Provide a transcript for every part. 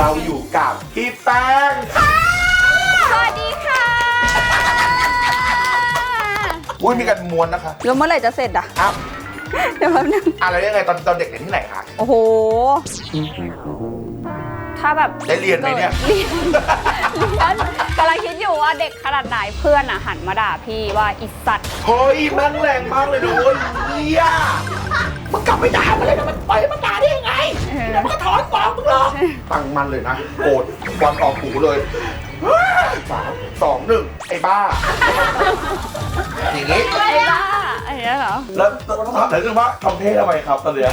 เราอยู่กับพี่แป้งสวัสดีค่ะอุ้ยมีการม้วนนะคะแล้วเมื่อไหร่จะเสร็จอะอ้าวเดี๋ยวแป๊บนึง อะไรยังไงตอนตอนเด็กเรียนที่ไหนคะ โอ้โห ถ้าแบบได้เรียนไหมเนี่ยเรียนเรียนกำลังคิดอยู่ว่าเด็กขนาดไหนเพื่อนอะหันมาด่าพี่ว่าอิสัตว์เฮ้ยแม่งแรงมากเลยนะเว้ยเฮียมันกลับไปด่ามันเลยนะมันปล่อยให้มันด่าได้ยังไงแล้วมันก็ถอนฟ้องมึงหรอกตั้งมันเลยนะโกรธวันออกหูเลย สามสองหนึ่งไอ้บ้า อย่างงี้ ไอ้บ้าไอ้เนี้ยเหรอ แล้วถามหน่อยนึงว่าทำเท่ทำไมครับตอนเนี้ย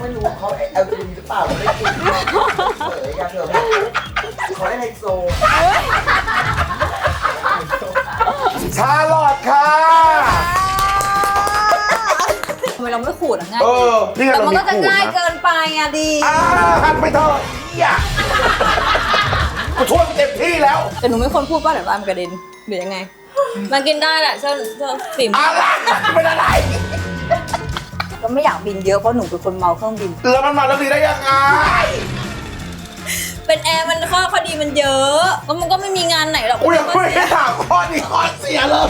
ไม่รู้เขาเอลจีหรือเปล่าไม่ได้กินเผยกันเถอะเขาได้ไฮโซชาลอตค่ะ ทำไมเราไม่ขูดอะง่ายเออนี่ไงแต่เรามันมีก็จะขูดง่ายนะเกินไปอะดี อ่าหันไปเถอะเหี้ยกูช่วยมึงเต็ม ที่แล้ว แต่หนูไม่ควรพูดว่าเดี๋ยวตามนกระเด็นหรือยังไง มันกินได้แหละเชื่อเชื่อฝีมืออะไรเป็นอะไร ก็ไม่อยากบินเยอะเพราะหนูเป็นคนเมาเครื่องบิน แล้วมันมาเรื่องนี้ได้ยังไง เป็นแอร์มันข้อข้อดีมันเยอะ ก็มันก็ไม่มีงานไหนหรอกกูยังไม่ได้ถามข้อนี้ข้อเสียเลย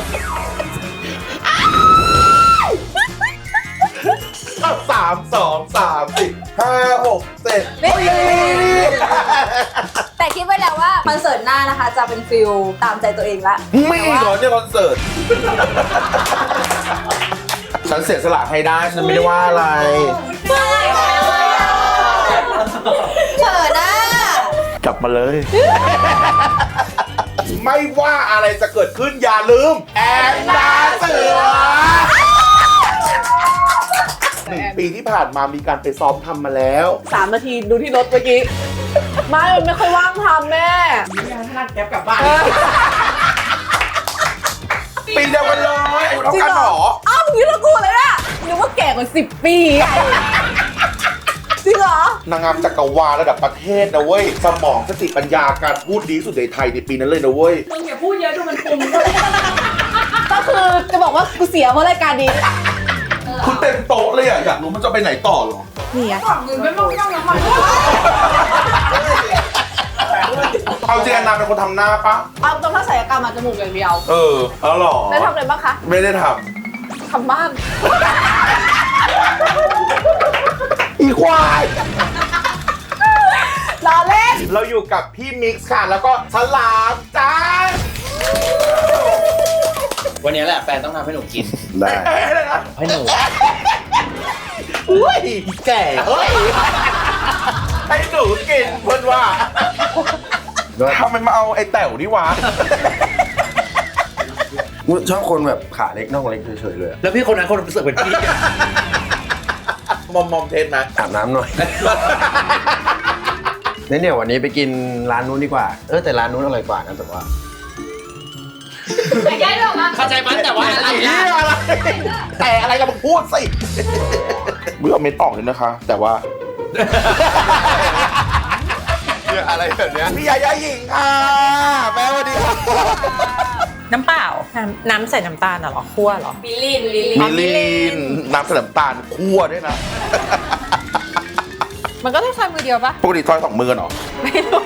สามสองสามสี่ห้าหกเจ็ดไม่มี แต่คิดไว้แล้วว่าคอนเสิร์ตหน้านะคะ จะเป็นฟิลตามใจตัวเองละไม่เหรอเนี่ยคอนเสิร์ต ฉันเสียสละให้ได้ ฉันไม่ได้ว่าอะไรเขินอะกลับมาเลย ไม่ว่าอะไรจะเกิดขึ้นอย่าลืม แอนดาเสือ หนึ่งปีที่ผ่านมามีการไปซ้อมทำมาแล้ว สามนาทีดูที่รถเมื่อกี้ ไม่มันไม่ค่อยว่างทำแม่ปีเดียวกันเลยเท่ากันเหรออ้าวมึงยืนตะกูเลยอะนึกว่าแก่กว่าสิบปีอะจริงเหรอ นางงามจักรวาลระดับประเทศนะเว้ย สมองสติปัญญาการพูดดีที่สุดในไทยในปีนั้นเลยนะเว้ย มึงอย่าพูดเยอะดูมันปุ่มก็คือจะบอกว่ากูเสียเพราะรายการนี้ คือเต็มโต๊ะเลยอะ อยากรู้มันจะไปไหนต่อเหรอ นี่ไงเอาจริงอันนาเป็นคนทำหน้าปะ เอาตรงถ้าศัลยกรรมมาจมูกอย่างเดียว เออแล้วหรอ แล้วทำอะไรบ้างคะไม่ได้ททำบ้านำอีควาย รอเล่น เราอยู่กับพี่มิกซ์ค่ะ แล้วก็ฉลามจ้าวันนี้แหละแฟนต้องทำให้หนูกิน ได้เลยนะให้หนูอุ้ยแก่เฮ้ยให้หนูกินเพื่อนว่าทำไมมาเอาไอ้แต๋วนี่วะชอบคนแบบขาเล็กน่องเล็กเฉยๆเลยอะแล้วพี่คนนั้นคนรู้สึกเป็นพี่มอมมอมเทสนะอาบน้ำหน่อยเนี่ยเนี่ยวันนี้ไปกินร้านนู้นดีกว่า เออแต่ร้านนู้นอร่อยกว่านะแต่ว่า เข้าใจมั้ยแต่ว่าอะไรเหี้ยอะไรแต่อะไรก็มาพูดสิเบื่อเม็ดออกเลยนะคะ แต่ว่าเนี่ยอะไรแบบเนี้ยพี่ยายาหญิงค่ะแม่สวัสดีค่ะน้ำเปล่า น้ำน้ำใส่น้ำตาลน่ะเหรอคั่วเหรอบิลลินบิลลินมิลลีนน้ำสลัมตาลคั่วด้วยนะมันก็ต้องใช้มือเดียวปะปกติซอยสองมือกันเหรอ ไม่รู้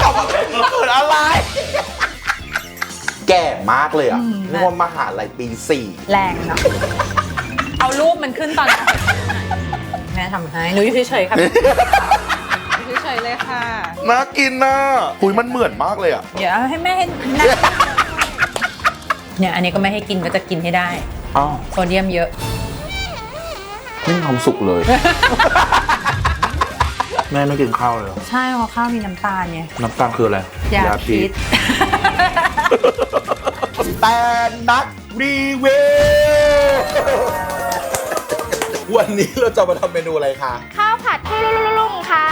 กลับมาเป็นเกิดอะไร แก่มากเลยอะนึกว่ามหาลัยปีสี่แรงเนาะเอารูปมันขึ้นตอนนี้แม่ทำให้หนูอยู่เฉยๆค่ะอยู่เฉยๆเลยค่ะ น่ากินนะหุยมันเหมือนมากเลยอะ เดี๋ยวเอาให้แม่ให้นั่งเนี่ยอันนี้ก็ไม่ให้กินก็จะกินให้ได้ อ้าวโซเดียมเยอะ ไม่มีความสุขเลย แม่ไม่กินข้าวเลยเหรอใช่เพราะข้าวมีน้ำตาลไงน้ำตาลคืออะไรยาพิษ แต่นักรีวิววันนี้เราจะมาทำเมนูอะไรคะ ข้าวผัดให้ลุงค่ะ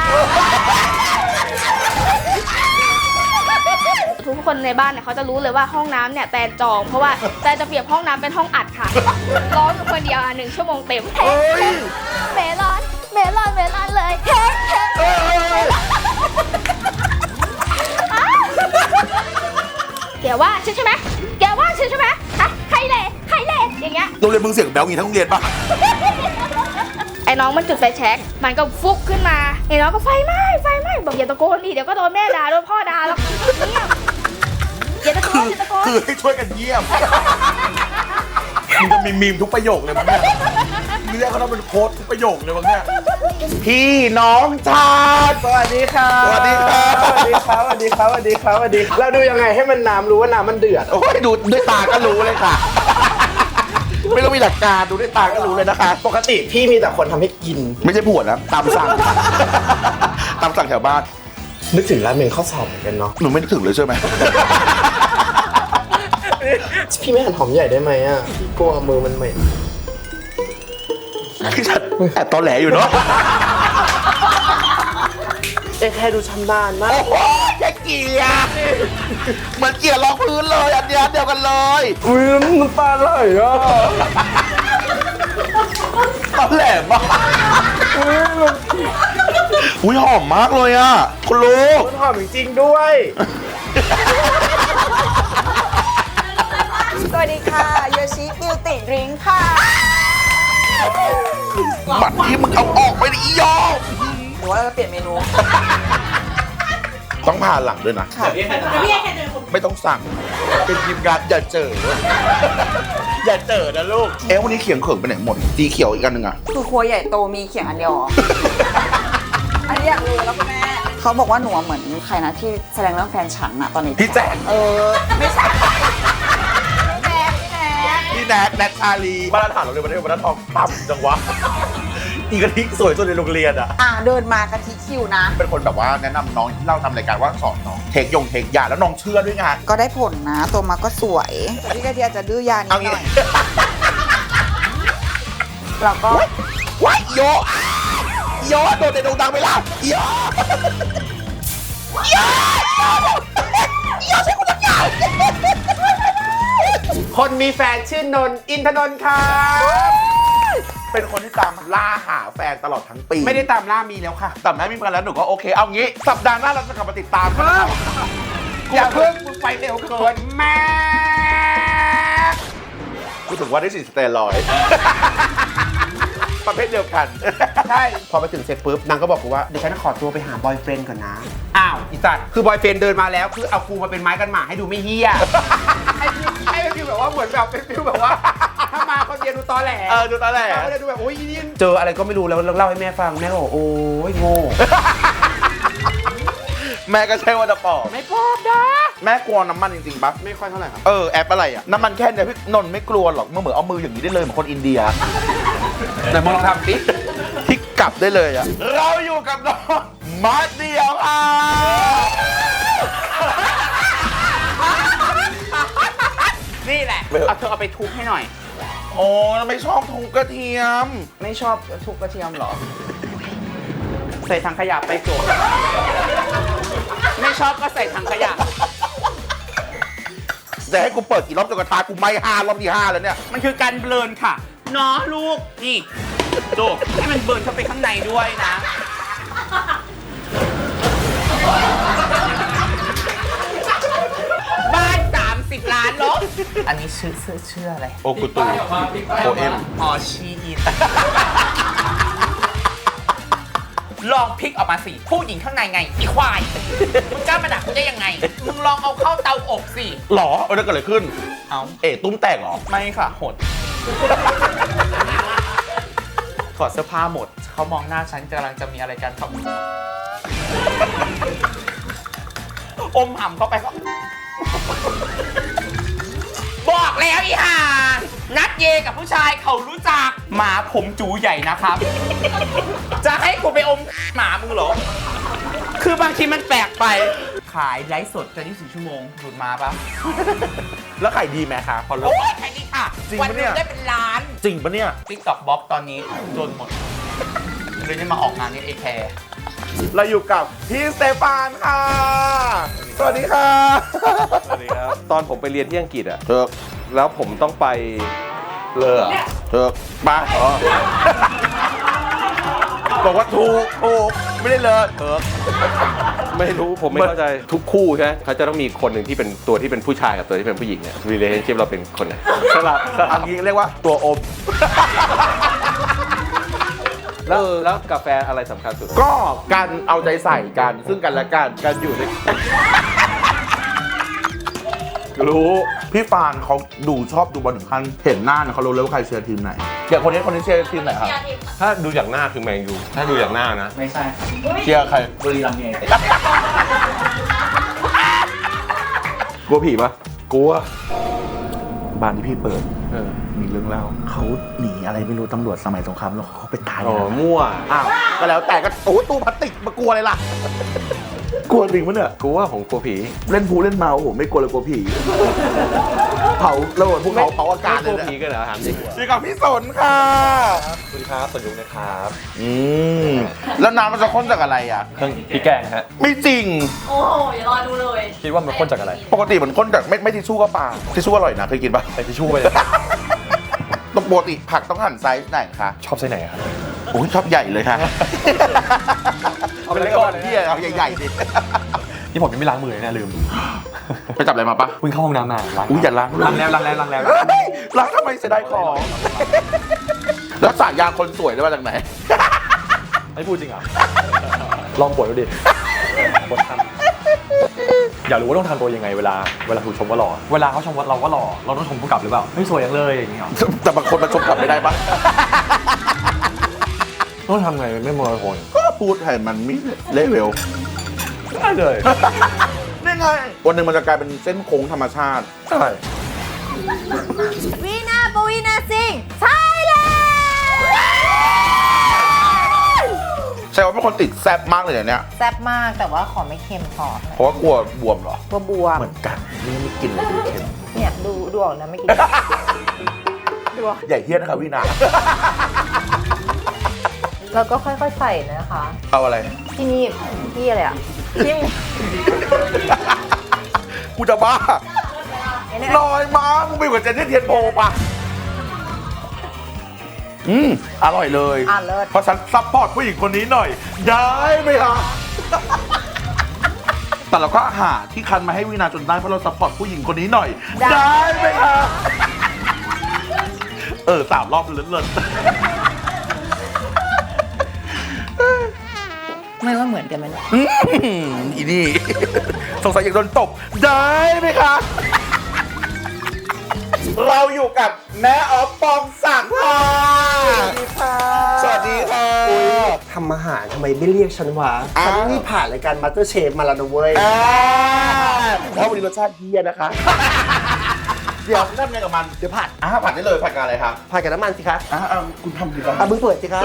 ทุกคนในบ้านเนี่ยเขาจะรู้เลยว่าห้องน้ำเนี่ยแตนจอง เพราะว่าแตนจะเปรียบห้องน้ำเป็นห้องอัดค่ะ ร้อนอยู่คนเดียวอะหนึ่งชั่วโมงเต็มเฮ้ย เมลอน เมลอน เมลอนเลยเฮ้เฮ้เฮ้ย แกว่าฉันใช่ไหมแกว่าฉันใช่ไหมฮะใครเล่ใครเล่อย่างเงี้ย โรงเรียนมึงเสียงแบลงี้ทั้งโรงเรียนปะไอ้น้องมันจุดไฟแช็กมันก็ฟุกขึ้นมา ไอ้น้องก็ไฟไหม้ ไฟไหม้ บอกอย่าตะโกนดิ เดี๋ยวก็โดนแม่ด่า โดนพ่อด่าแล้วเงียบอย่าตะโกนอย่าตะโกน คือให้ช่วยกันเยี่ยมมันจะมีมีมทุกประโยคเลยมั้งเนี่ยเรียกเขาต้องเป็นโค้ดทุกประโยคเลยมั้งเนี่ย พี่น้องชาติสวัสดีครับ สวัสดีครับ สวัสดีครับ สวัสดีครับ สวัสดีครับสวัสดีเราดูยังไงให้มันน้ำรู้ว่าน้ำมันเดือด โอ้ยดูด้วยตาก็รู้เลยค่ะ ไม่ต้องมีหลักการดูด้วยตาก็รู้เลยนะคะ ปกติพี่มีแต่คนทำให้กิน ไม่ใช่ผัวนะตามสั่ง ตามสั่งแถวบ้าน นึกถึงราเมงข้าวสอบเหมือนกันเนาะ หนูไม่นึกถึงเลยใช่ไหม พี่ไม่หั่นหอมใหญ่ได้ไหมอะพี่กลัวมือมันเหม็น คือฉันแอบตอแหลอยู่เนาะเอ๊ะแค่ดูชำนาญมากโอ้โหแค่เกียร์เหมือนเกียร์รองพื้นเลยอันเนี้ยเดียวกันเลยอุ้ยน้ำตาไหลอะตอแหลมากอุ้ยหอมมากเลยอะคุณลูกมันหอมจริงๆด้วย สวัสดีค่ะโยชิบิวตี้ดริงค่ะ บัตรที่มึงเอาออกไปดิอีโยอหรือว่าเราจะเปลี่ยนเมนูต้องผ่านหลังด้วยนะ ค่ะไม่ต้องสั่ง เป็นทีมงานอย่าเจอ อย่าเจอนะลูก เอ๊ะวันนี้เขียงเขิงไปไหนหมดสีเขียวอีกอันหนึ่งอะคือครัวใหญ่โตมีเขียงอันเดียวเหรออันนี้อยากรู้แล้วคุณแม่เขาบอกว่าหนูอะเหมือนใครนะที่แสดงเรื่องแฟนฉันอะตอนนี้ พี่แจ๊ค เออ ไม่ใช่แม่ พี่แม่พี่แนทแนทชาลีมาตรฐานเราเลยวันนี้วันนั้นทองต่ำจังวะ อีกระทิสวยสุดในโรงเรียนอะอะเดินมากะทิคิวนะ เป็นคนแบบว่าแนะนำน้องที่เราทำรายการว่าสอนน้องเทคยงเทคยาแล้วน้องเชื่อด้วยไงก็ได้ผลนะ ตัวมาก็สวยแต่พี่กะทิอาจจะดื้อยานิเอาดหงี้ น่อย เราก็ว้ายโยโยโดนในโด่งดังไปแล้วโยโยโยใช่คุณจักรยาน คนมีแฟนชื่อนนท์อินทนนท์ครับ เป็นคนที่ตามล่าหาแฟนตลอดทั้งปี ไม่ได้ตามล่ามีแล้วค่ะ แต่แม่มีแฟนแล้วหนูก็โอเค เอางี้ สัปดาห์หน้าเราจะกลับมาติดตามกันนะครับอย่าเพิ่งมึงไปเร็วเกินแม่กูถึงว่าได้สีสเตียรอยด์ ประเภทเดียวกัน ใช่ พอไปถึงเสร็จปุ๊บนางก็บอกกูว่าเดี๋ยวฉันขอตัวไปหาบอยเฟรนด์ก่อนนะ อ้าวอีสัตว์คือบอยเฟรนด์เดินมาแล้ว คือเอากูมาเป็นไม้กันหมาให้ดูไม่เฮี้ยให้ฟิลให้เป็นฟิลแบบว่าเหมือนแบบเป็นฟิลแบบว่า ถ้ามาคนเดียวดูตอแหลเออดูตอนแรกเราก็เลยดูแบบโอ้ยอีนี่เจออะไรก็ไม่รู้แล้วเล่าให้แม่ฟังแม่ก็บอกโอ้ยโง่แม่ก็ใช่ว่าจะปอกไม่พอบนะแม่กลัวน้ำมันจริงๆปะไม่ค่อยเท่าไหร่ครับ เออแอปอะไรอะน้ำมันแค่เนี้ยพี่นนท์ไม่กลัวหรอกเมื่อเหมือนเอามืออย่างนี้ได้เลยเหมือนคนอินเดีย ไหนมึงลองทำดิที่กลับได้เลยอะเราอยู่กับน้องมาเดียวค่ะนี่แหละ เอาเธอเอาไปทุบให้หน่อย โอ้ไม่ชอบทุงกระเทียม ไม่ชอบทุบกระเทียมเหรอ ใส่ถังขยะไปโจทย์ไม่ชอบก็ใส่ถังขยะ จะให้กูเปิดกี่รอบจนกระทากูไม่ห้ารอบที่ห้าแล้วเนี่ย มันคือการเบลนค่ะ เนาะลูก นี่ดูให้มันเบิร์นเข้าไปข้างในด้วยนะบ้าน 30 ล้านเหรออันนี้ชื่อชื่อชื่ออะไร โอกุตูโอเอ็มอ๋อชีอิน ลองพลิกออกมาสิ ผู้หญิงข้างในไงอีควาย มึงกล้ามาด่ากูได้ยังไง มึงลองเอาเข้าเตาอบสิหรอเออแล้วเกิดอะไรขึ้น เอาเอ๋ตุ้มแตกเหรอ ไม่ค่ะหด ถอดเสื้อผ้าหมด เขามองหน้าฉันกำลังจะมีอะไรกันทำอมห่ำเข้าไปเขาบอกแล้วอีห่านัดเยกับผู้ชายเขารู้จัก หมาผมจูใหญ่นะครับ จะให้กูไปอมหมามึงเหรอ คือบางทีมันแปลกไป ขายไลฟ์สดจะ24ชั่วโมงหลุดมาปะแล้วขายดีไหมคะพอเลิกโอ้ยแค่นี้ค่ะ จริงวัปะหเนี่นึย งได้เป็นล้าน จริงปะเนี่ย ติ๊กต็อกบล็อกตอนนี้โดนหมดเลยได้มาออกงานนี้เอแคร์เราอยู่กับพี่สเตฟานค่ะ สวัสดีค่ะ สวัสดีครับ ตอนผมไปเรียนที่อังกฤษอะเถิกแล้วผมต้องไปเลอเถิกมาอ๋อบอกว่าถูกถูก ไม่ได้เลยเถิกไม่รู้ผมไม่เข้าใจทุกคู่ใช่ไหมเขาจะต้องมีคนหนึ่งที่เป็นตัวที่เป็นผู้ชายกับตัวที่เป็นผู้หญิงเนี่ย relationship เราเป็นคนไหนสลับสลัอับนนี้เรียกว่าตัวอม แล้วแล้วกาแฟอะไรสำคัญสุด ก็การเอาใจใส่กันซึ่งกันและกันการอยู่ใน รู้พี่ฟานเขาดูชอบดูบอลถึงขั้นเห็นหน้าเนี่ยเขารู้เลยว่าใครเชียร์ทีมไหนอย่างคนนี้คนนี้เชียร์ทีมไหนครับ ถ้าดูอย่างหน้าคือแมนยูถ้าดูอย่างหน้านะ ไม่ใช่เชียร์ใครบุรีรัมย์ยูไนเต็ดกลัวผีปะกลัวบ้านที่พี่เปิดเออมีเรื่องเล่าเขาหนีอะไรไม่รู้ตำรวจสมัยสงครามแล้วเขาไปตายอ๋อในนั้นมั่วอ้าวก็แล้วแต่ก็โอ้ตู้พลาสติกมากลัวอะไรล่ะ กลัวจริงปะเนี่ยกลัวผมกลัวผี เล่นพูเล่นเมาโอ้โหไม่กลัวเลยกลัวผี เผาระเบิดภูเขาเผาอากาศกเลลัยวผีเนี่ยกันเหรอถามจริงนี่กับพี่สนค่ะสวัสดีครับสนยุงนะครับอืมแล้วน้ำมันจะข้นจากอะไรอะ เครื่องพริกแกงฮะ ไม่จริง โอ้โหอย่ารอดูเลยคิดว่ามันข้นจากอะไร ปกติมันข้นจากไม่ไม่ทิชชู่ก็ปลาทิชชู่อร่อยนะเคยกินปะใส่ทิชชู่ไปเลย ต้องปกติผักต้องหั่นไซส์ไหนคะ ชอบไส้ไหนครับ โอ้ยชอบใหญ่เลยค่ะ เอาเป็นก้อนเลยนะที่เอาใหญ่ๆดินี่ผมยังไม่ล้างมือเลยนะลืมไปจับอะไรมาปะเพิ่งเข้าห้องน้ำมาล้างอุ้ยอย่าล้างเลยล้างแล้วล้างแล้วล้างแล้วเฮ้ยล้างทำไมเสียดายของแล้วสายยาคนสวยได้มาจากไหนไม่พูดจริงเหรอลองบทดูดิบททำอยากรู้ว่าต้องทำตัวยังไงเวลาเวลาถูกชมว่าหล่อเวลาเขาชมว่าเราว่าหล่อเราต้องชมเขากลับหรือเปล่าไม่สวยอย่างเลยอย่างเงี้ยหรอแต่บางคนมาชมกลับไม่ได้ปะ ต้องทำไงไม่โมโนโทนก็พูดให้มันมิเลเวลได้เลยนี่ไงวันหนึ่งมันจะกลายเป็นเส้นโค้งธรรมชาติใช่วีนาปวีนาซิงใช่เลยใช่ว่าเป็นคนติดแซ่บมากเลยเนี่ย แซ่บมากแต่ว่าขอไม่เค็มพอเพราะว่ากลัวบวมเหรอ ตัวบวมเหมือนกันนี่ไม่กินเลยเค็มเนี่ยดูดูออกนะไม่กินดูออกใหญ่เฮี้ยนะครับพี่นา แล้วก็ค่อยๆใส่นะคะ เอาอะไร ที่นี่ที่อะไรอะที่กูจะบ้าไอ้เนี่ยลอยมามึงไปกว่าเจนนี่เทียนโพปะอืมอร่อยเลยอะเลิศ เพราะฉันซัพพอร์ตผู้หญิงคนนี้หน่อย ได้ไหมคะแต่เราก็หาที่คันมาให้วินาจนได้เพราะเราซัพพอร์ตผู้หญิงคนนี้หน่อย ได้ไหมคะเออสามรอบเลิศเไม่ว่าเหมือนกันไหมเนี่ยอืมอีนี่ สงสัยอยากโดนตบ ได้ไหมคะ เราอยู่กับแม่ออฟปองศักดิ์ค่ะสวัสดีค่ะ ทำอาหารทำไมไม่เรียกฉันวะอ้าว ฉันนี่ผ่านรายการมาสเตอร์เชฟมาแล้วนะเว้ย อ่าแล้ววันนี้รสชาติเฮียนะคะ เดี๋ยวทำไงกับมันเดี๋ยวผัดอ่าผัดได้เลยผัดกับอะไรครับผัดกับน้ำมันสิคะอ่าอ่าคุณทำดีครับอะมึงเปิดสิคะ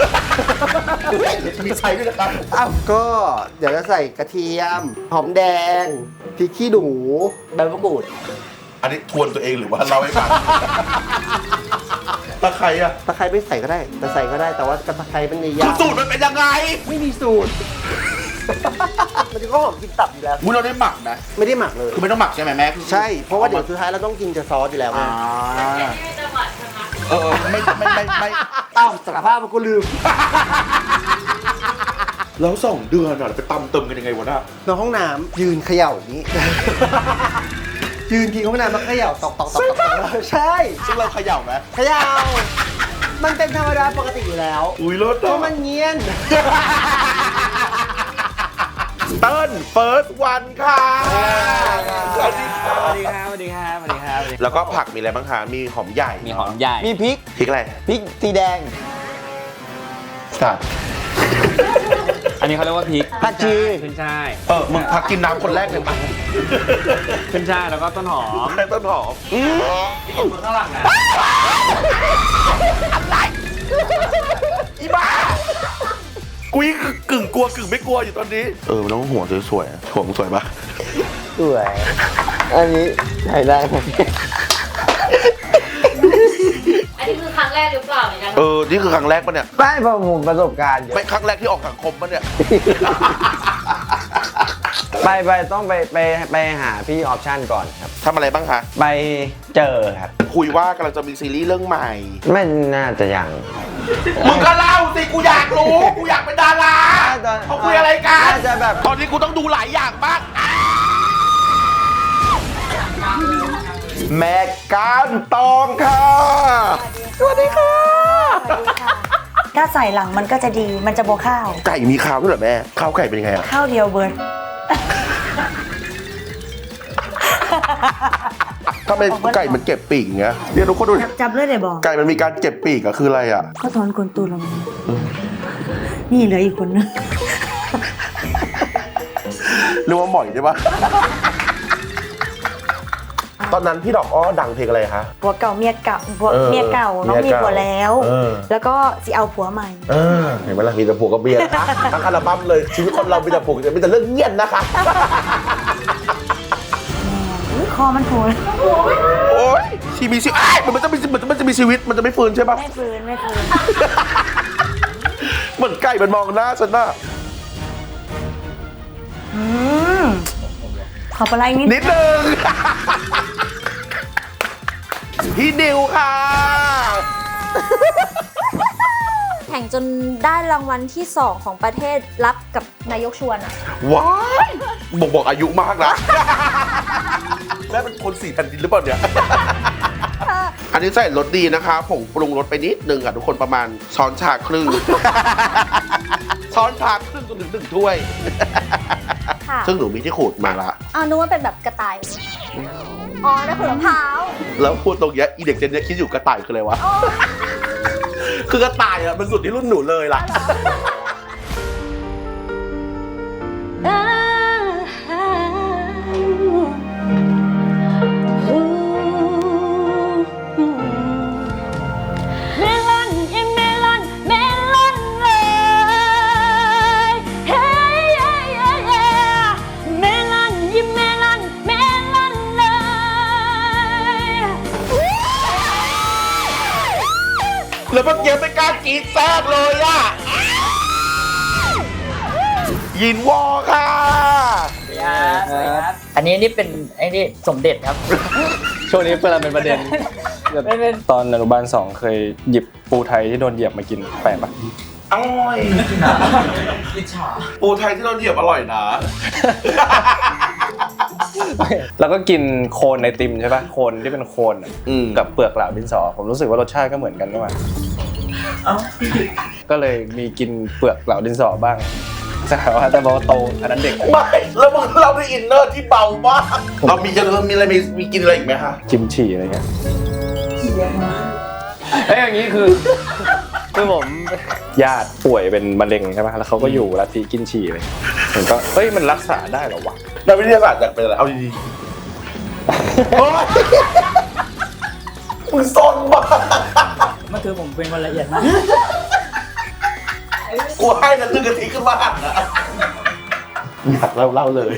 มีใช้ด้วยนะครับอ้าวก็เดี๋ยวจะใส่กระเทียม หอมแดงพริกขี้หนูใบมะกรูด อันนี้ทวนตัวเองหรือว่าเราให้ฟังตะไคร้อะตะไคร้ไม่ใส่ก็ได้ แต่ใส่ก็ได้แต่ว่ากระตะไคร้มันในคืยาอสูตรมันเป็นยังไง ไม่มีสูตร มันจะก็หอมกินตับอยู่แล้วมุ้ยเราได้หมักนะ ไม่ได้หมักเลย คือไม่ต้องหมักใช่ไหมแม่ใช่ เพราะว่าเดี๋ยวสุดท้ายเราต้องกินกับซอสอยู่แล้วไงอ่าเออเออไม่ไม่ไม่ไม่อ้าวสารภาพมันก็ลืม แล้วสองเดือนอะไปตำเติมกันยังไงวะน่ะในห้องน้ำยืนเขย่าอย่างนี้ ยืนทิ้งห้องน้ำแล้วเขย่าตอกตอกตอกตอกตอกใช่ ซึ่งเราเขย่าไหมเขย่า มันเป็นธรรมดาปกติอยู่แล้ว อุ้ยรถเพราะมันเงียนเติ้ลเฟิร์สวันค่ะสวัสดีค่ะสวัสดีครับสวัสดีครับสวัสดีครับแล้วก็ผักมีอะไรบ้างคะมีหอมใหญ่มีหอมใหญ่มีพริกพริกอะไรพริกสีแดงสัตว์อันนี้เขาเรียกว่าพริกผักชีขึ้นช่ายเออมึงพักกินน้ำคนแรกเลยปะขึ้นช่ายแล้วก็ต้นหอมแค่ต้นหอมอืมข้างหลังนะอีบ้า กูยิ่งกึ่งกลัวกึ่งไม่กลัวอยู่ตอนนี้ เออมันต้องหัวสวยๆหัวมึงสวยปะสวย อันนี้ใช้ได้ไหมอั นนี้คือครั้งแรกหรือเปล่าในการเออ นี่คือครั้งแรกปะเนี่ยไม่เพราะผมประสบการณ์เยอะไม่ครั้งแรกที่ออกสังคมปะเนี่ย ไปไปต้องไปไปไปหาพี่ออปชั่นก่อนครับ ทำอะไรบ้างคะ ไปเจอครับ คุยว่ากำลังจะมีซีรีส์เรื่องใหม่ ไม่น่าจะยังมึงก็เล่าสิ กูอยากรู้ กูอยากเป็นดาราเขาคุยอะไรกัน น่าจะแบบ ตอนนี้กูต้องดูหลายอย่างมาก แม่การตองค่ะ สวัสดีค่ะ ถ้าใส่หลังมันก็จะดี มันจะโบข้าว ไก่มีข้าวด้วยเหรอแม่ ข้าวไก่เป็นยังไงอะข้าวเดียวเบิร์ดทำไมไก่มันเก็บปีกอย่างเงี้ยเนี่ยทุกคนดูดิจับเลยเดี๋ยวบอก ไก่มันมีการเก็บปีกอะคืออะไรอะเขาถอนคนตูนลงมานี่เหลืออีกคนนึงเรียกว่าหมอยได้ปะ ตอนนั้นพี่ดอกอ้อดังเพลงอะไรคะ ผัวเก่าเมียเก่าผัวเออเมียเก่าน้องเมีมียเก่าผัวแล้ว เออ แล้วก็สิเอาผัวใหม่ เออเห็นไหมล่ะมีแต่ผัวกับเมียนะคะ ทั้งอัลบั้มเลยชีวิตคนเรามีแต่ผัวกับมีแต่เรื่องเงียบนะคะ อุ๊ยคอมันโผล่โอ๊ยชีมีชีวิตอ้ายมันจะมีมันจะมันจะมีชีวิตมันจะไม่ฟื้นใช่ปะไม่ฟื้นไม่ฟื้นเหมือนไก่มันมองหน้าฉันน่ะอืม ขอปลาไหลนิดนิดนึง พี่นิวค่ะ แข่งจนได้รางวัลที่ 2 ของประเทศรับกับนายกชวนอะว้ายบอกบอกอายุมากนะ แม่เป็นคนสี่แผ่นดินหรือเปล่าเนี่ย อันนี้ใส่รสดีนะคะผงปรุงรสไปนิดนึงค่ะทุกคนประมาณช้อนชาครึ่ง ช้อนชาครึ่งจนถึงหนึ่งถ้วย ค่ะซึ่งหนูมีที่ขูดมาละอ้าวนึกว่าเป็นแบบกระต่าย อ๋อนั่นคือมะพร้าวแล้วพูดตรงเนี้ยอีเด็กเจนเนี้ยคิดอยู่กระต่ายคืออะไรวะ คือกระต่ายอะเป็นสุดที่รุ่นหนูเลยล่ะเม เมื่อกี้ไม่กล้ากรีดแทรกเลยอะ ยินวอค่ะอันนี้นี่เป็นไอ้นี่สมเด็จครับ ช่วงนี้เวลาเป็นประเด็น ตอนอนุบาลสองเคยหยิบปูไทยที่โดนเหยียบมากินแปลกปะอร่อยปูไทยที่เราเหยียบอร่อยนะ แล้วก็กินโคนไอติมใช่ปะโคนที่เป็นโคนอะกับเปลือกเหลาดินสอ ผมรู้สึกว่ารสชาติก็เหมือนกันนี่ หว่าก็เลยมีกินเปลือกเหลาดินสอบ้างแต่ว่าแต่พอโตอันนั้นเด็กไม่แล้วมึงเราได้อินเนอร์ที่เบามากเรามียังมีอะไรมีมีกินอะไรอีกไหมคะกิมฉี่อะไรเงี้ยเอ้ยอย่างนี้คือ คือผมญาติป่วยเป็นมะเร็งใช่ไหมแล้วเขาก็อยู่ลัทธิกินฉี่เลยผมก็เฮ้ยมันรักษาได้เหรอวะนักวิทยาศาสตร์อยากเป็นอะไรเอาดีๆโอ๊ย มึงซนมากมันคือผมเป็นคนละเอียดมาก กูให้นะตึงกะทิขึ้นมาอะอยากเล่าเล่าเลย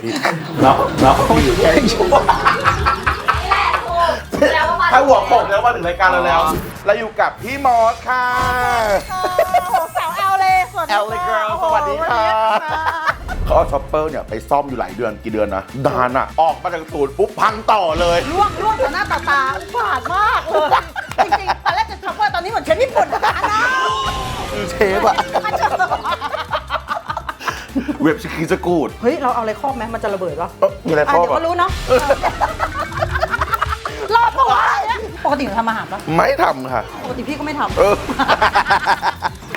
เล่าเล่าอยู่แค่ชั่วโมงถ้าหัวโขกแล้วมาถึงรายการเราแล้วเราอยู่กับพี่มอสค่ะสาวแอลเลยสวัสดีแอลเลยเกิร์ลสวัสดีค่ะ เขาเอาช็อปเปอร์เนี่ยไปซ่อมอยู่หลายเดือนกี่เดือนนะนานอะออกมาจากศูนย์ปุ๊บพังต่อเลยล่วงล่วงต่อหน้าต่อตาอุบาทมากเลย จริงๆตอนแรกจะช็อปเปอร์ตอนนี้เหมือนเชฟญี่ปุ่นนะนะคือเชฟอะเว็บสกีสกูดเฮ้ย เราเอาอะไรครอบไหมมันจะระเบิดปะเอ้อมีอะไรอะพ่อเดี๋ยวปะก็รู้เนาะรอบปะวะปกติหนูทำอาหารปะไม่ทำค่ะ ปกติพี่ก็ไม่ทเออ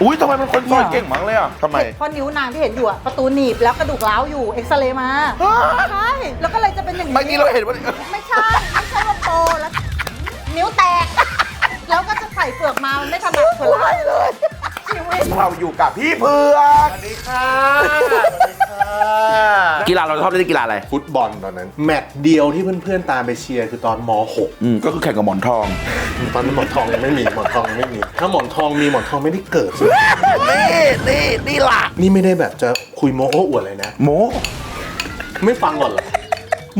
อุ้ยทำไมเป็นคนซอยเก่งมั้งเลยอะทำไมำเพราะนิ้วนางที่เห็นอยู่อะประตูหนีบแล้วกระดูกร้าวอยู่เอ็กซเรย์มาใช่แล้วก็เลยจะเป็นอย่างนี้ เมื่อกี้เราเห็นว่า ไม่ใช่ ไม่ใช่ว่าโปรแล้ว นิ้วแตก แล้วก็จะใส่เปลือกมา มันไม่ถนัดคนละเลย ชีวิต เราอยู่กับพี่เผือกสวัสดีค่ะ กีฬาเราชอบเล่นกีฬาอะไร ฟุตบอลตอนนั้น แมตช์เดียวที่เพื่อนๆตามไปเชียร์คือตอนม อืมก็คือแข่งกับหมอนทอง .6 ตอนนั้นหมอนทองยังไม่มีหมอนทองยังไม่มี ถ้าหมอนทองมีหมอนทองไม่ได้เกิดนี่นี่นี่ล่ะ นี่ไม่ได้แบบจะคุยโม้โอ้อวดเลยนะ โมไม่ฟังก่อนเหรอ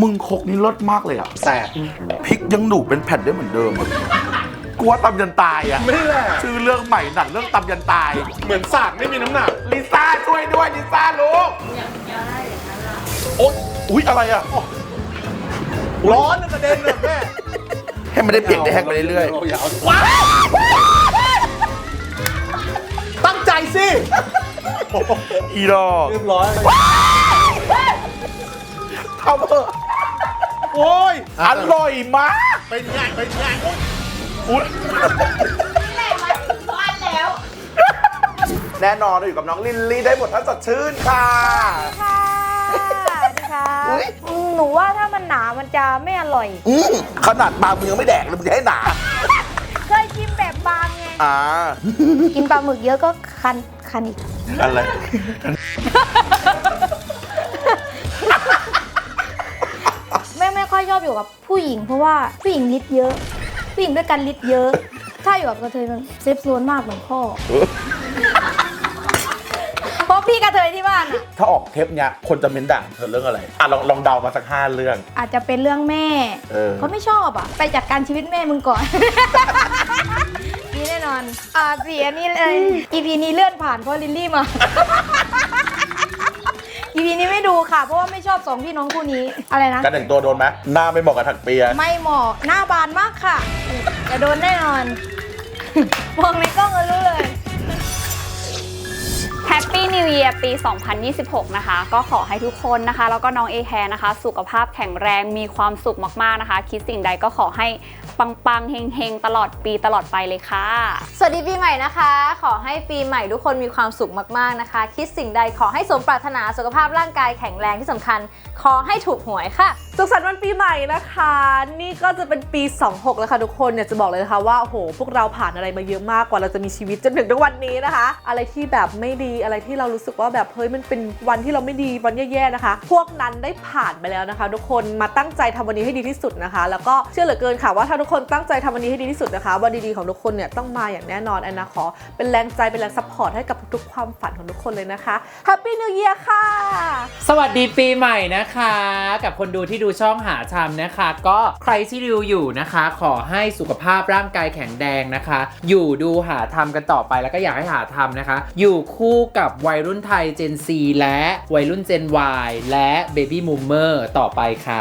มึงคกนี่รสมากเลยอะแสบพริกยังหนูเป็นแผ่นได้เหมือนเดิมอะกลัวตำยันตายอะไม่แหละชื่อเรื่องใหม่หนังเรื่องตำยันตาย เหมือนสากไม่มีน้ำหนักลิซ่าช่วยด้วยลิซ่าลูก โอ๊ยอุ๊ย อะไรอะ ร้อนกระเด็นเลยแม่ให้มันได้เปลี่ยนได้แห้งไปเรื่อยอย่าเอาตั้งใจสิๆอีดอกเรียบร้อยทำเถอะโอ้ย อร่อยมาก เป็นไงเป็นไงอุ๊ยแน่นอนเราอยู่กับน้องลิลลี่ได้หมดถ้าสดชื่นค่ะ ค่ะสวั สดีค่ะอืมหนูว่าถ้ามันหนามันจะไม่อร่อย อืมขนาดบางมึงยังไม่แดกเลยมึงจะให้หนาเคยชิมแบบบางไง อ่ากินปลาหมึกเยอะก็คันคันอีก อะไรแม่ไม่ค่อยชอบอยู่กับผู้หญิง เพราะว่าผู้หญิงลิตเยอะ ผู้หญิงด้วยกันลิตเยอะ ถ้าอยู่กับกระเทยมันเซฟโซนมากเหมือนพ่อเพราะพี่กระเทยที่บ้านอะถ้าออกเทปเนี้ยคนจะเม้นด่าเธอเรื่องอะไรอะลองลองเดามาสักห้าเรื่อง อาจจะเป็นเรื่องแม่ เออ เขาไม่ชอบอะ ไปจัดการชีวิตแม่มึงก่อนมีแน่นอน อ่าสีอันนี้เลย EP นี้เลื่อนผ่านเพราะลิลลี่มา EP นี้ไม่ดูค่ะ เพราะว่าไม่ชอบสองพี่น้องคู่นี้ อะไรนะ การแต่งตัวโดนไหมหน้าไม่เหมาะกับถักเปีย ไม่เหมาะหน้าบานมากค่ะ จะโดนแน่นอน มองในกล้องก็รู้เลย แฮปปี้นิว e ย r ปี 2026 นะคะ ก็ขอให้ทุกคนนะคะ แล้วก็น้องเอแคร์นะคะ สุขภาพแข็งแรงมีความสุขมากๆนะคะ คิดสิ่งใดก็ขอให้ปังๆเฮงๆ ตลอดปีตลอดไปเลยค่ะ สวัสดีปีใหม่นะคะ ขอให้ปีใหม่ทุกคนมีความสุขมากๆนะคะ คิดสิ่งใดขอให้สมปรารถนาสุขภาพร่างกายแข็งแรงที่สำคัญ ขอให้ถูกหวยค่ะ สุขสันต์วันปีใหม่นะคะ นี่ก็จะเป็นปี 26 แล้วค่ะทุกคนเนี่ยจะบอกเลยนะคะว่าโอ้โหพวกเราผ่านอะไรมาเยอะมากกว่าเราจะมีชีวิตจนถึงทุกวันนี้นะคะ อะไรที่แบบไม่ดีอะไรที่เรารู้สึกว่าแบบเฮ้ยมันเป็นวันที่เราไม่ดีวันแย่ๆนะคะ พวกนั้นได้ผ่านไปแล้วนะคะ ทุกคนมาตั้งใจทำวันนี้ให้ดีที่สุดนะคะ แล้วก็เชื่อเหลือเกินค่ะว่าถ้าทุกคนตั้งใจทำวันนี้ให้ดีที่สุดนะคะวันดีๆของทุกคนเนี่ยต้องมาอย่างแน่นอนแอนนาขอเป็นแรงใจเป็นแรงซัพพอร์ตให้กับทุกๆ ความฝันของทุกคนเลยนะคะ Happy New Year ค่ะ สวัสดีปีใหม่นะคะกับคนดูที่ดูช่องหาชามนะคะ ก็ใครที่ดูอยู่นะคะ ขอให้สุขภาพร่างกายแข็งแรงนะคะ อยู่ดูหาทำกันต่อไปแล้วก็อยากให้หาทำนะคะ อยู่คู่กับวัยรุ่นไทย Gen Z และวัยรุ่น Gen Y และ Baby Boomer ต่อไปค่ะ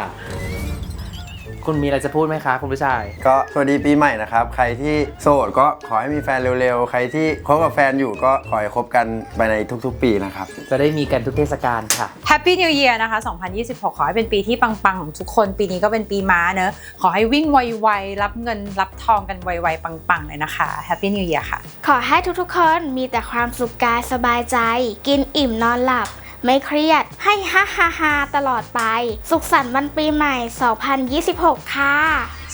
คุณมีอะไรจะพูดไหมคะ คุณผู้ชาย ก็สวัสดีปีใหม่นะครับ ใครที่โสดก็ขอให้มีแฟนเร็วๆ ใครที่คบกับแฟนอยู่ก็ขอให้คบกันไปในทุกๆ ปีนะครับ จะได้มีกันทุกเทศกาลค่ะ Happy New Year นะคะ 2026 ขอให้เป็นปีที่ปังๆ ของทุกคน ปีนี้ก็เป็นปีม้าเนอะ ขอให้วิ่งไวๆ รับเงินรับทองกันไวๆ ปังๆ เลยนะคะ Happy New Year ค่ะ ขอให้ทุกๆ คนมีแต่ความสุขกายสบายใจ กินอิ่มนอนหลับ ไม่เครียด ให้ฮ่าฮ่าฮ่าตลอดไป สุขสันต์วันปีใหม่ 2026 ค่ะ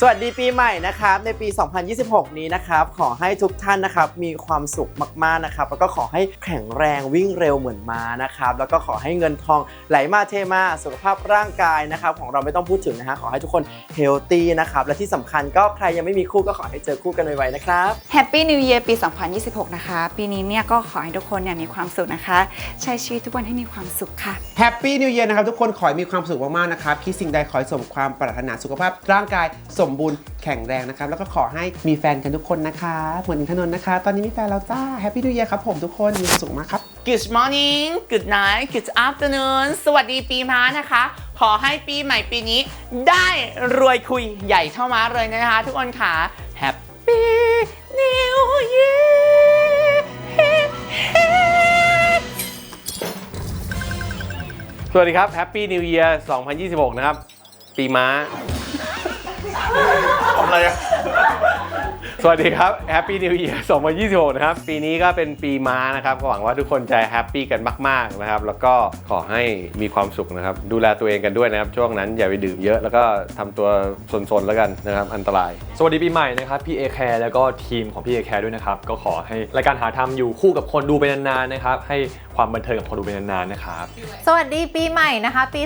สวัสดีปีใหม่นะครับในปี 2026 นี้นะครับขอให้ทุกท่านนะครับมีความสุขมากๆนะครับแล้วก็ขอให้แข็งแรงวิ่งเร็วเหมือนม้านะครับแล้วก็ขอให้เงินทองไหลมาเทมาสุขภาพร่างกายนะครับของเราไม่ต้องพูดถึงนะฮะขอให้ทุกคนเฮลตี้นะครับและที่สำคัญก็ใครยังไม่มีคู่ก็ขอให้เจอคู่กันไวๆนะครับ แฮปปี้นิว e ย r ปี 2026 นะคะ ปีนี้เนี่ยก็ขอให้ทุกคนเนี่ยมีความสุขนะคะ ใช้ชีวิตทุกวันให้มีความสุขค่ะ แฮปปี้นิวเยียร์นะครับทุกคนขอให้มีความสุขมากๆนะครับคิดสิ่งใดขอให้สมความปรารถนาสุขภาพร่างกายสมบูรณ์แข็งแรงนะครับ แล้วก็ขอให้มีแฟนกันทุกคนนะคะ เหมือนอินทนนท์นะคะ ตอนนี้มีแฟนแล้วจ้าแฮปปี้นิวเยียร์ครับผมทุกคนมีความสุขมากครับ Good morning Good night Good afternoon สวัสดีปีม้านะคะ ขอให้ปีใหม่ปีนี้ ได้รวยคุยใหญ่เท่าม้าเลยนะคะ ทุกคนค่ะ Happy New Year สวัสดีครับ Happy New Year 2026 นะครับ ปีม้า ทำอะไรอะ สวัสดีครับ Happy New Year 2026 นะครับ ปีนี้ก็เป็นปีม้านะครับ ก็หวังว่าทุกคนจะแฮปปี้กันมาก ๆ นะครับ แล้วก็ขอให้มีความสุขนะครับ ดูแลตัวเองกันด้วยนะครับ ช่วงนั้นอย่าไปดื่มเยอะ แล้วก็ทำตัวสนๆ แล้วกันนะครับ อันตราย สวัสดีปีใหม่นะครับพี่เอแคร์แล้วก็ทีมของพี่เอแคร์ด้วยนะครับ ก็ขอให้รายการหาทำอยู่คู่กับคนดูไปนานๆนะครับ ให้ความบันเทิงกับคนดูไปนานๆนะครับ สวัสดีปีใหม่นะคะ ปี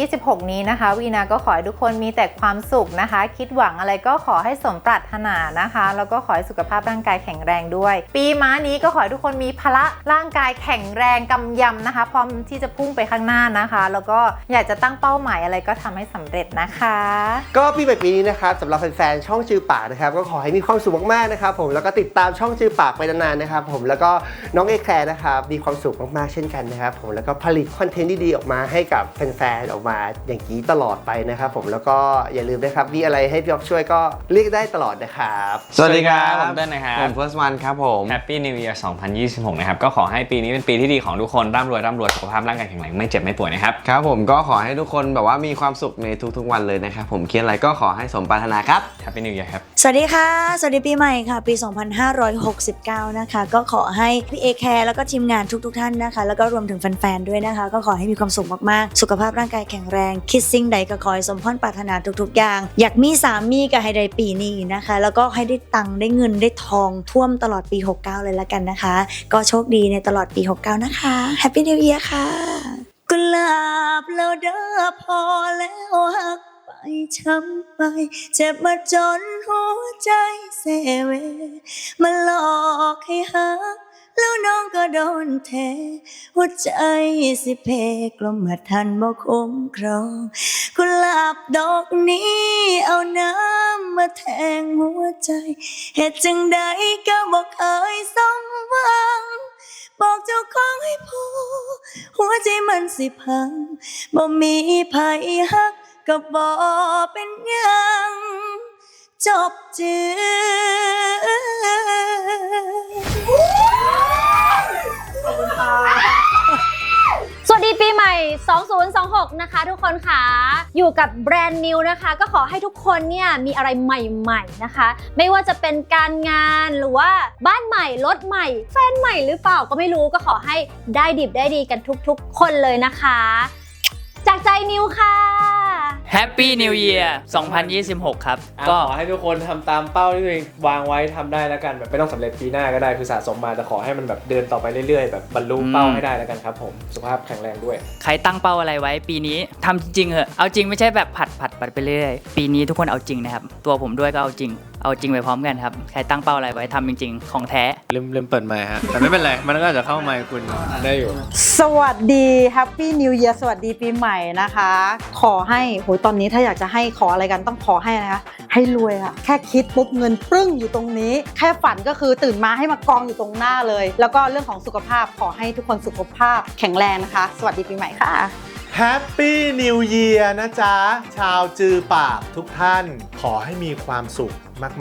2026 นี้นะคะ วีนาก็ขอให้ทุกคนมีแต่ความสุขนะคะ คิดหวังอะไรก็ขอให้สมปรารถนานะคะแล้วก็ขอให้สุขภาพร่างกายแข็งแรงด้วย ปีม้านี้ก็ขอให้ทุกคนมีพละร่างกายแข็งแรงกำยำนะคะ พร้อมที่จะพุ่งไปข้างหน้านะคะ แล้วก็อยากจะตั้งเป้าหมายอะไรก็ทำให้สำเร็จนะคะ ก็ปีใหม่ปีนี้นะครับสำหรับแฟนๆช่องจือปากนะครับก็ขอให้มีความสุขมากๆนะครับผมแล้วก็ติดตามช่องจือปากไปนานๆนะครับผมแล้วก็น้องเอแคร์นะครับมีความสุขมากๆเช่นกันนะครับผมแล้วก็ผลิตคอนเทนต์ดีๆออกมาให้กับแฟนๆออกมาอย่างนี้ตลอดไปนะครับผมแล้วก็อย่าลืมนะครับมีอะไรให้พี่อ๊อฟช่วยก็เรียกได้ตลอดนะครับสวัสสวัสดีครับ ผมเต้นนะครับผม First One ครับผม Happy New Year 2026 นะครับ ก็ขอให้ปีนี้เป็นปีที่ดีของทุกคน ร่ำรวย ร่ำรวย สุขภาพร่างกายแข็งแรง ไม่เจ็บ ไม่ป่วยนะครับ ครับผมก็ขอให้ทุกคนแบบว่ามีความสุขในทุกๆวันเลยนะครับ ผมคิดอะไรก็ขอให้สมปรารถนาครับ Happy New Year ครับ สวัสดีค่ะ สวัสดีปีใหม่ค่ะ ปี 2569 นะคะ ก็ขอให้พี่เอแคร์แล้วก็ทีมงานทุกๆท่านนะคะ แล้วก็รวมถึงแฟนๆ ด้วยนะคะ ก็ขอให้มีความสุขมากๆ สุขภาพร่างกายแข็งแรง คิดสิ่งใดก็ขอให้สมพรปรารถนาทุกๆ อย่าง อยากมีสามีก็ให้ได้ปีนี้นะคะ แล้วก็ให้ได้ตังค์ได้เงินได้ทองท่วมตลอดปี 69 เลยละกันนะคะ ก็โชคดีในตลอดปี 69 นะคะแฮปปี้นิวเอียร์ค่ะกลาบแล้วเด้อพอแล้วหักไปช้ำไป เจ็บมาจนหัวใจเซเวมาหลอกให้หัก แล้วน้องก็โดนแทหัวใจสิเพกลมมาทันบ่คมครองกุหลาบดอกนี้เอาน้ำมาแทงหัวใจ เหตุจังใดก็บอกเคยสมหวังบอกเจ้าของให้พอหัวใจมันสิพังบ่มีภัยฮักก็บ่เป็นยังจบจือ 2026 นะคะทุกคนค่ะ อยู่กับแบรนด์นิวนะคะ ก็ขอให้ทุกคนเนี่ยมีอะไรใหม่ๆนะคะ ไม่ว่าจะเป็นการงานหรือว่าบ้านใหม่ รถใหม่ แฟนใหม่หรือเปล่าก็ไม่รู้ก็ขอให้ได้ดิบได้ดีกันทุกๆ คนเลยนะคะ จากใจนิวค่ะ Happy New Year 2026 ครับ ก็ ก็ขอให้ทุกคนทำตามเป้าที่ตัวเองวางไว้ทำได้แล้วกันแบบไม่ต้องสำเร็จปีหน้าก็ได้คือสะสมมาแต่ขอให้มันแบบเดินต่อไปเรื่อยๆ แบบบรรลุเป้าอืมให้ได้แล้วกันครับผมสุขภาพแข็งแรงด้วย ใครตั้งเป้าอะไรไว้ปีนี้ทำจริงๆเหอะเอาจริงไม่ใช่แบบผัดผัดผัดไปเรื่อยปีนี้ทุกคนเอาจริงนะครับ ตัวผมด้วยก็เอาจริง เอาจริงไปพร้อมกันครับ ใครตั้งเป้าอะไรไว้ทำจริง ๆ ของแท้ ลืมลืมเปิดไมค์ฮะ แต่ไม่เป็นไร มันก็อาจจะเข้าไมค์คุณได้อยู่ สวัสดี Happy New Year สวัสดีปีใหม่นะคะ ขอให้โหยตอนนี้ถ้าอยากจะให้ขออะไรกันต้องขอให้นะคะให้รวยอะแค่คิดปุ๊บเงินปรึ้งอยู่ตรงนี้ แค่ฝันก็คือตื่นมาให้มากองอยู่ตรงหน้าเลย แล้วก็เรื่องของสุขภาพขอให้ทุกคนสุขภาพแข็งแรงนะคะ สวัสดีปีใหม่ค่ะ Happy New Year นะจ๊ะ ชาวจือปากทุกท่าน ขอให้มีความสุข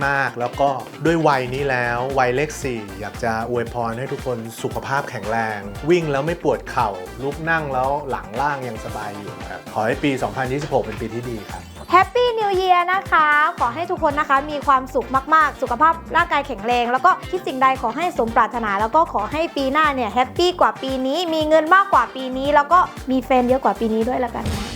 มาก ๆ แล้วก็ด้วยวัยนี้แล้ววัยเลข 4 อยากจะอวยพรให้ทุกคนสุขภาพแข็งแรง วิ่งแล้วไม่ปวดเข่า ลุกนั่งแล้วหลังล่างยังสบายอยู่ครับ ขอให้ปี 2026 เป็นปีที่ดีครับแฮปปี้นิว e ย r นะคะ ขอให้ทุกคนนะคะมีความสุขมาก ๆ สุขภาพร่างกายแข็งแรง แล้วก็คิดสิ่งใดขอให้สมปรารถนา แล้วก็ขอให้ปีหน้าเนี่ยแฮปปี้กว่าปีนี้ มีเงินมากกว่าปีนี้ แล้วก็มีแฟนเยอะกว่าปีนี้ด้วยละกันนะ